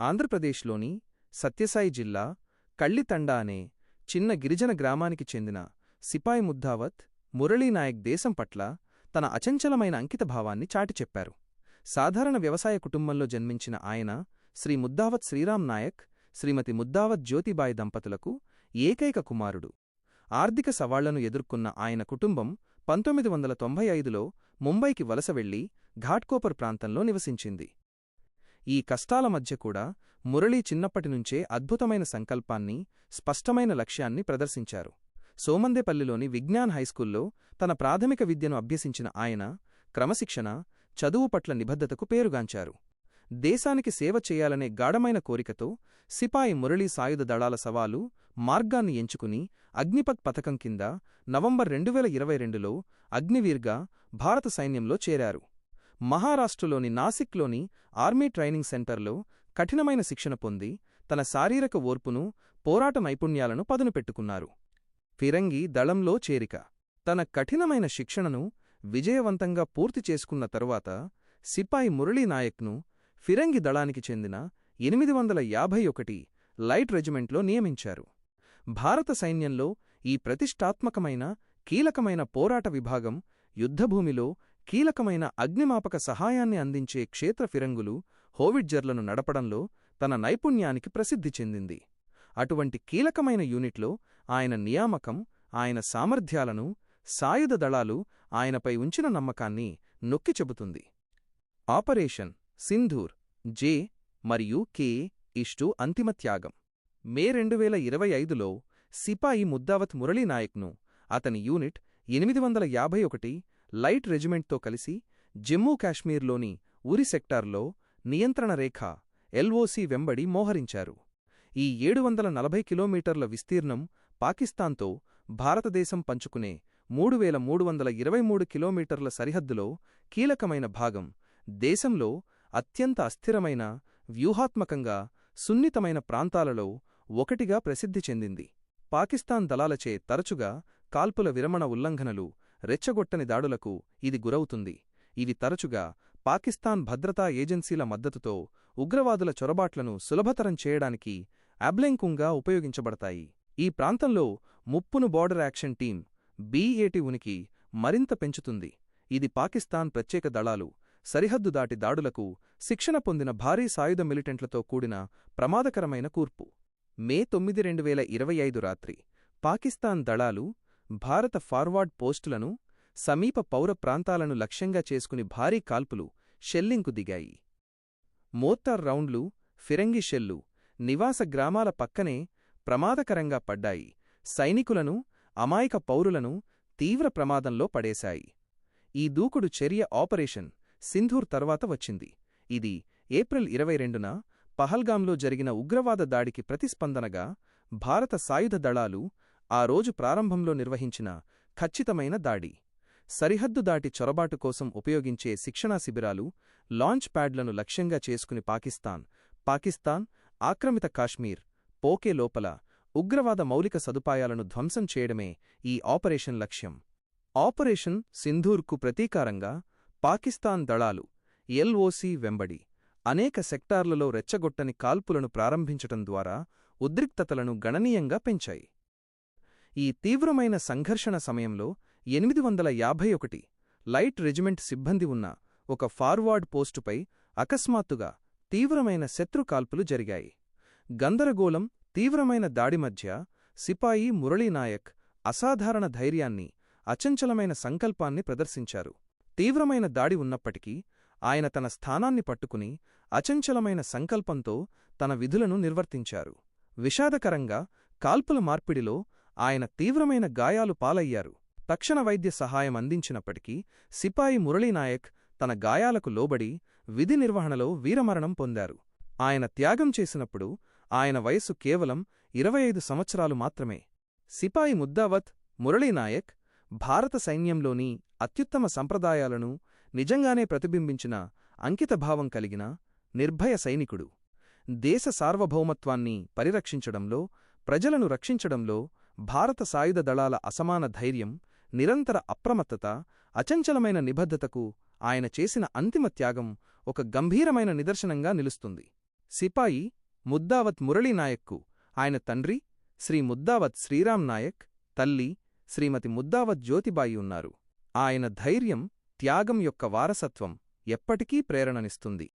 ఆంధ్రప్రదేశ్లోని సత్యసాయి జిల్లా కళ్ళితండా అనే చిన్న గిరిజన గ్రామానికి చెందిన సిపాయి ముద్దావత్ మురళీనాయక్ దేశం పట్ల తన అచంచలమైన అంకితభావాన్ని చాటి చెప్పారు. సాధారణ వ్యవసాయ కుటుంబంలో జన్మించిన ఆయన శ్రీ ముద్దావత్ శ్రీరామ్ నాయక్ శ్రీమతి ముద్దావత్ జ్యోతిబాయి దంపతులకు ఏకైక కుమారుడు. ఆర్థిక సవాళ్ళను ఎదుర్కొన్న ఆయన కుటుంబం పంతొమ్మిది వందల తొంభై ఐదులో ముంబైకి వలస వెళ్ళి ఘాట్కోపర్ ప్రాంతంలో నివసించింది. ఈ కష్టాల మధ్య కూడా మురళీ చిన్నప్పటినుంచే అద్భుతమైన సంకల్పాన్ని స్పష్టమైన లక్ష్యాన్ని ప్రదర్శించారు. సోమందేపల్లిలోని విజ్ఞాన్ హైస్కూల్లో తన ప్రాథమిక విద్యను అభ్యసించిన ఆయన క్రమశిక్షణ చదువు పట్ల నిబద్ధతకు పేరుగాంచారు. దేశానికి సేవ చేయాలనే గాఢమైన కోరికతో సిపాయి మురళీ సాయుధ దళాల సవాలు మార్గాన్ని ఎంచుకుని అగ్నిపథ్ పథకం కింద నవంబర్ రెండువేల ఇరవై రెండులో అగ్నివీర్గా భారత సైన్యంలో చేరారు. మహారాష్ట్రలోని నాసిక్లోని ఆర్మీ ట్రైనింగ్ సెంటర్లో కఠినమైన శిక్షణ పొంది తన శారీరక ఓర్పును పోరాట నైపుణ్యాలను పదును పెట్టుకున్నారు ఫిరంగి దళంలో చేరిక. తన కఠినమైన శిక్షణను విజయవంతంగా పూర్తి చేసుకున్న తరువాత సిపాయి మురళీనాయక్ను ఫిరంగి దళానికి చెందిన ఎనిమిది వందల యాభై ఒకటి లైట్ రెజిమెంట్లో నియమించారు. భారత సైన్యంలో ఈ ప్రతిష్టాత్మకమైన కీలకమైన పోరాట విభాగం యుద్ధభూమిలో కీలకమైన అగ్నిమాపక సహాయాన్ని అందించే క్షేత్ర ఫిరంగులు హోవిడ్జర్లను నడపడంలో తన నైపుణ్యానికి ప్రసిద్ధి చెందింది. అటువంటి కీలకమైన యూనిట్లో ఆయన నియామకం ఆయన సామర్థ్యాలను సాయుధ దళాలు ఆయనపై ఉంచిన నమ్మకాన్ని నొక్కి చెబుతుంది. ఆపరేషన్ సింధూర్ జే మరియు కే ఇష్టు అంతిమ త్యాగం. మే రెండు వేల ఇరవై ఐదులో సిపాయి ముద్దావత్ మురళీనాయక్ను అతని యూనిట్ ఎనిమిది వందల యాభై ఒకటి లైట్ రెజిమెంట్తో కలిసి జమ్మూ కాశ్మీర్లోని ఉరి సెక్టార్లో నియంత్రణ రేఖ ఎల్ఓసి వెంబడి మోహరించారు. ఈ ఏడు వందల నలభై కిలోమీటర్ల విస్తీర్ణం పాకిస్తాన్తో భారతదేశం పంచుకునే మూడు వేల మూడు వందల ఇరవై మూడు కిలోమీటర్ల సరిహద్దులో కీలకమైన భాగం దేశంలో అత్యంత అస్థిరమైన వ్యూహాత్మకంగా సున్నితమైన ప్రాంతాలలో ఒకటిగా ప్రసిద్ధి చెందింది. పాకిస్తాన్ దళాలచే తరచుగా కాల్పుల విరమణ ఉల్లంఘనలు రెచ్చగొట్టని దాడులకు ఇది గురవుతుంది. ఇవి తరచుగా పాకిస్తాన్ భద్రతా ఏజెన్సీల మద్దతుతో ఉగ్రవాదుల చొరబాట్లను సులభతరం చేయడానికి అబ్లెంకుంగా ఉపయోగించబడతాయి. ఈ ప్రాంతంలో ముప్పును బార్డర్ యాక్షన్ టీం బీఏటి ఉనికి మరింత పెంచుతుంది. ఇది పాకిస్తాన్ ప్రత్యేక దళాలు సరిహద్దు దాటి దాడులకు శిక్షణ పొందిన భారీ సాయుధ మిలిటెంట్లతో కూడిన ప్రమాదకరమైన కూర్పు. మే తొమ్మిది రెండు వేల ఇరవై ఐదు రాత్రి పాకిస్తాన్ దళాలు భారత ఫార్వార్డ్ పోస్టులను సమీప పౌర ప్రాంతాలను లక్ష్యంగా చేసుకుని భారీ కాల్పులు షెల్లింకు దిగాయి. మోర్టార్ రౌండ్లు ఫిరంగి షెల్లు నివాస గ్రామాల పక్కనే ప్రమాదకరంగా పడ్డాయి. సైనికులను అమాయక పౌరులను తీవ్ర ప్రమాదంలో పడేశాయి. ఈ దూకుడు చర్య ఆపరేషన్ సింధూర్ తర్వాత వచ్చింది. ఇది ఏప్రిల్ ఇరవై రెండున పహల్గాంలో జరిగిన ఉగ్రవాద దాడికి ప్రతిస్పందనగా భారత సాయుధ దళాలు ఆ రోజు ప్రారంభంలో నిర్వహించిన ఖచ్చితమైన దాడి. సరిహద్దు దాటి చొరబాటు కోసం ఉపయోగించే శిక్షణా శిబిరాలు లాంచ్ ప్యాడ్లను లక్ష్యంగా చేసుకుని పాకిస్తాన్ పాకిస్తాన్ ఆక్రమిత కాశ్మీర్ పోకే లోపల ఉగ్రవాద మౌలిక సదుపాయాలను ధ్వంసం చేయడమే ఈ ఆపరేషన్ లక్ష్యం. ఆపరేషన్ సింధూర్కు ప్రతీకారంగా పాకిస్తాన్ దళాలు ఎల్ఓసి వెంబడి అనేక సెక్టార్లలో రెచ్చగొట్టని కాల్పులను ప్రారంభించటం ద్వారా ఉద్రిక్తతలను గణనీయంగా పెంచాయి. ఈ తీవ్రమైన సంఘర్షణ సమయంలో ఎనిమిది వందల యాభై ఒకటి లైట్ రెజిమెంట్ సిబ్బంది ఉన్న ఒక ఫార్వార్డ్ పోస్టుపై అకస్మాత్తుగా తీవ్రమైన శత్రు కాల్పులు జరిగాయి. గందరగోళం తీవ్రమైన దాడి మధ్య సిపాయి మురళీనాయక్ అసాధారణ ధైర్యాన్ని అచంచలమైన సంకల్పాన్ని ప్రదర్శించారు. తీవ్రమైన దాడి ఉన్నప్పటికీ ఆయన తన స్థానాన్ని పట్టుకుని అచంచలమైన సంకల్పంతో తన విధులను నిర్వర్తించారు. విషాదకరంగా కాల్పుల మార్పిడిలో ఆయన తీవ్రమైన గాయాలు పాలయ్యారు. తక్షణ వైద్య సహాయం అందించినప్పటికీ సిపాయి మురళీనాయక్ తన గాయాలకు లోబడి విధి నిర్వహణలో వీరమరణం పొందారు. ఆయన త్యాగం చేసినప్పుడు ఆయన వయసు కేవలం ఇరవై ఐదు సంవత్సరాలు మాత్రమే. సిపాయి ముద్దావత్ మురళీనాయక్ భారత సైన్యంలోని అత్యుత్తమ సంప్రదాయాలను నిజంగానే ప్రతిబింబించిన అంకితభావం కలిగిన నిర్భయ సైనికుడు. దేశ సార్వభౌమత్వాన్ని పరిరక్షించడంలో ప్రజలను రక్షించడంలో భారత సాయుధ దళాల అసమాన ధైర్యం నిరంతర అప్రమత్తత అచంచలమైన నిబద్ధతకు ఆయన చేసిన అంతిమ త్యాగం ఒక గంభీరమైన నిదర్శనంగా నిలుస్తుంది. సిపాయి ముద్దావత్ మురళీనాయక్కు ఆయన తండ్రి శ్రీ ముద్దావత్ శ్రీరామ్ నాయక్ తల్లి శ్రీమతి ముద్దావత్ జ్యోతిబాయి ఉన్నారు. ఆయన ధైర్యం త్యాగం యొక్క వారసత్వం ఎప్పటికీ ప్రేరణనిస్తుంది.